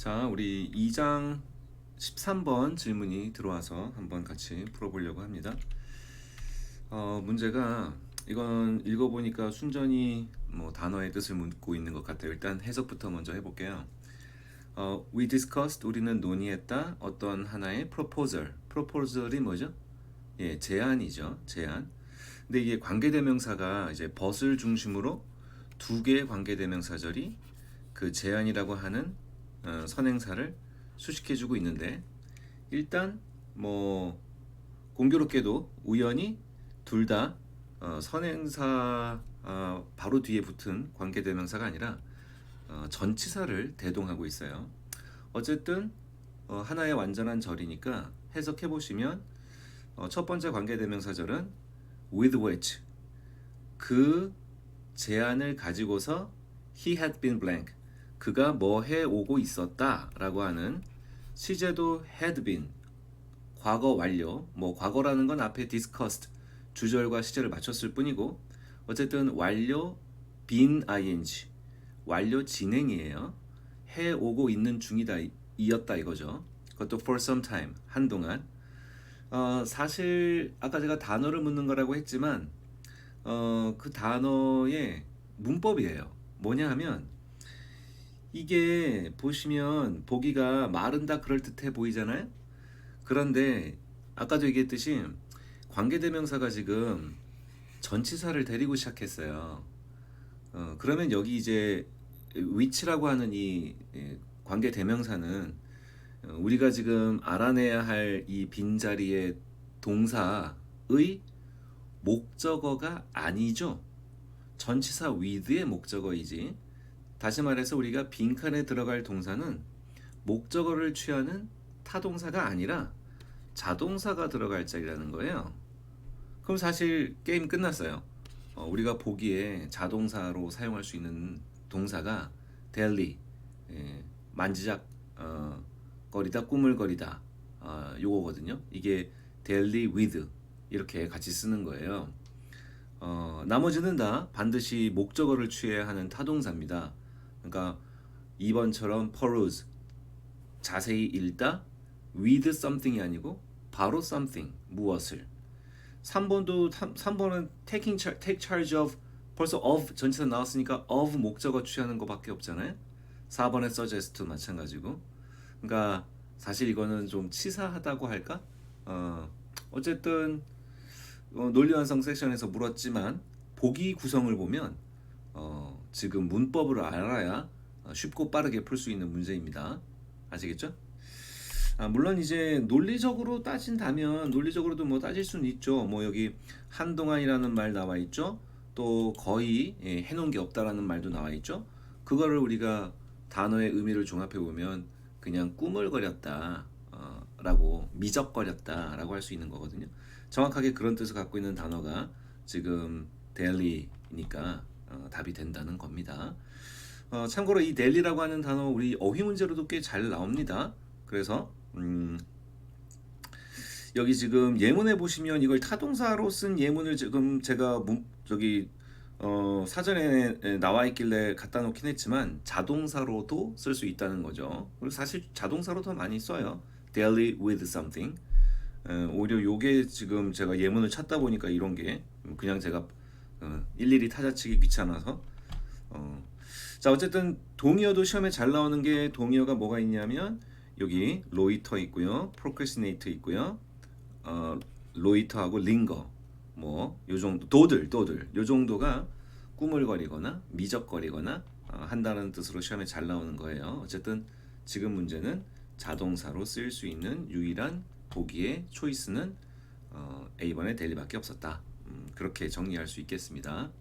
자, 우리 2장 13번 질문이 들어와서 한번 같이 풀어보려고 합니다. 어, 문제가 이건 읽어보니까 순전히 뭐 단어의 뜻을 묻고 있는 것 같아요. 일단 해석부터 먼저 해볼게요. 어, we discussed 우리는 논의했다 어떤 하나의 proposal. proposal이 뭐죠? 예, 제안이죠. 제안. 근데 이게 관계대명사가 이제 벗을 중심으로 두 개의 관계대명사절이 그 제안이라고 하는 어, 선행사를 수식해주고 있는데 일단 뭐 공교롭게도 우연히 둘다 어, 선행사 어, 바로 뒤에 붙은 관계대명사가 아니라 어, 전치사를 대동하고 있어요. 어쨌든 어, 하나의 완전한 절이니까 해석해 보시면 어, 첫 번째 관계대명사절은 with which 그 제안을 가지고서 he had been blank 그가 뭐 해 오고 있었다라고 하는 시제도 had been 과거 완료 뭐 과거라는 건 앞에 discussed 주절과 시제를 맞췄을 뿐이고 어쨌든 완료 been ing 완료 진행이에요. 해 오고 있는 중이다 이었다 이거죠. 그것도 for some time 한동안. 어, 사실 아까 제가 단어를 묻는 거라고 했지만 어, 그 단어의 문법이에요. 뭐냐 하면 이게 보시면 보기가 마른다 그럴듯해 보이잖아요. 그런데 아까도 얘기했듯이 관계대명사가 지금 전치사를 데리고 시작했어요. 어, 그러면 여기 이제 위치라고 하는 이 예, 관계대명사는 어, 우리가 지금 알아내야 할 이 빈자리의 동사의 목적어가 아니죠. 전치사 with의 목적어이지. 다시 말해서 우리가 빈칸에 들어갈 동사는 목적어를 취하는 타동사가 아니라 자동사가 들어갈 자리라는 거예요. 그럼 사실 게임 끝났어요. 어, 우리가 보기에 자동사로 사용할 수 있는 동사가 daily, 예, 만지작 어, 거리다, 꾸물거리다 어, 요거거든요. 이게 daily 이렇게 같이 쓰는 거예요. 어, 나머지는 다 반드시 목적어를 취해야 하는 타동사입니다. 그러니까 2번처럼 peruse 자세히 읽다 with something이 아니고 바로 something 무엇을 3번도 3, 번은 taking char, take charge of 벌써 of 전치사 나왔으니까 of 목적어 취하는 것밖에 없잖아요. 4번의 suggest 마찬가지고 그러니까 사실 이거는 좀 치사하다고 할까? 어, 어쨌든 어, 논리 완성 섹션에서 물었지만 보기 구성을 보면 어, 지금 문법을 알아야 어, 쉽고 빠르게 풀 수 있는 문제입니다. 아시겠죠? 아, 물론 이제 논리적으로 따진다면 논리적으로도 뭐 따질 수는 있죠. 뭐 여기 한동안이라는 말 나와 있죠. 또 거의 예, 해놓은 게 없다라는 말도 나와 있죠. 그거를 우리가 단어의 의미를 종합해 보면 그냥 꾸물거렸다. 어, 라고 미적거렸다 라고 할 수 있는 거거든요. 정확하게 그런 뜻을 갖고 있는 단어가 지금 daily니까 어, 답이 된다는 겁니다. 어, 참고로 이 daily라고 하는 단어 우리 어휘 문제로도 꽤 잘 나옵니다. 그래서 음, 여기 지금 예문에 보시면 이걸 타동사로 쓴 예문을 지금 제가 문, 저기 어, 사전에 나와 있길래 갖다 놓긴 했지만 자동사로도 쓸 수 있다는 거죠. 그리고 사실 자동사로 더 많이 써요. daily with something. 어, 오히려 요게 지금 제가 예문을 찾다 보니까 이런 게 그냥 제가 어, 일일이 타자치기 귀찮아서 어. 자 어쨌든 동의어도 시험에 잘 나오는 게 동의어가 뭐가 있냐면 여기 로이터 있고요, procrastinate 있고요, 어, 로이터하고 링거 뭐 요 정도 도들 도들 요 정도가 꾸물거리거나 미적거리거나 어, 한다는 뜻으로 시험에 잘 나오는 거예요. 어쨌든 지금 문제는 자동사로 쓰일 수 있는 유일한 보기의 초이스는 어, A번의 델리밖에 없었다. 음, 그렇게 정리할 수 있겠습니다.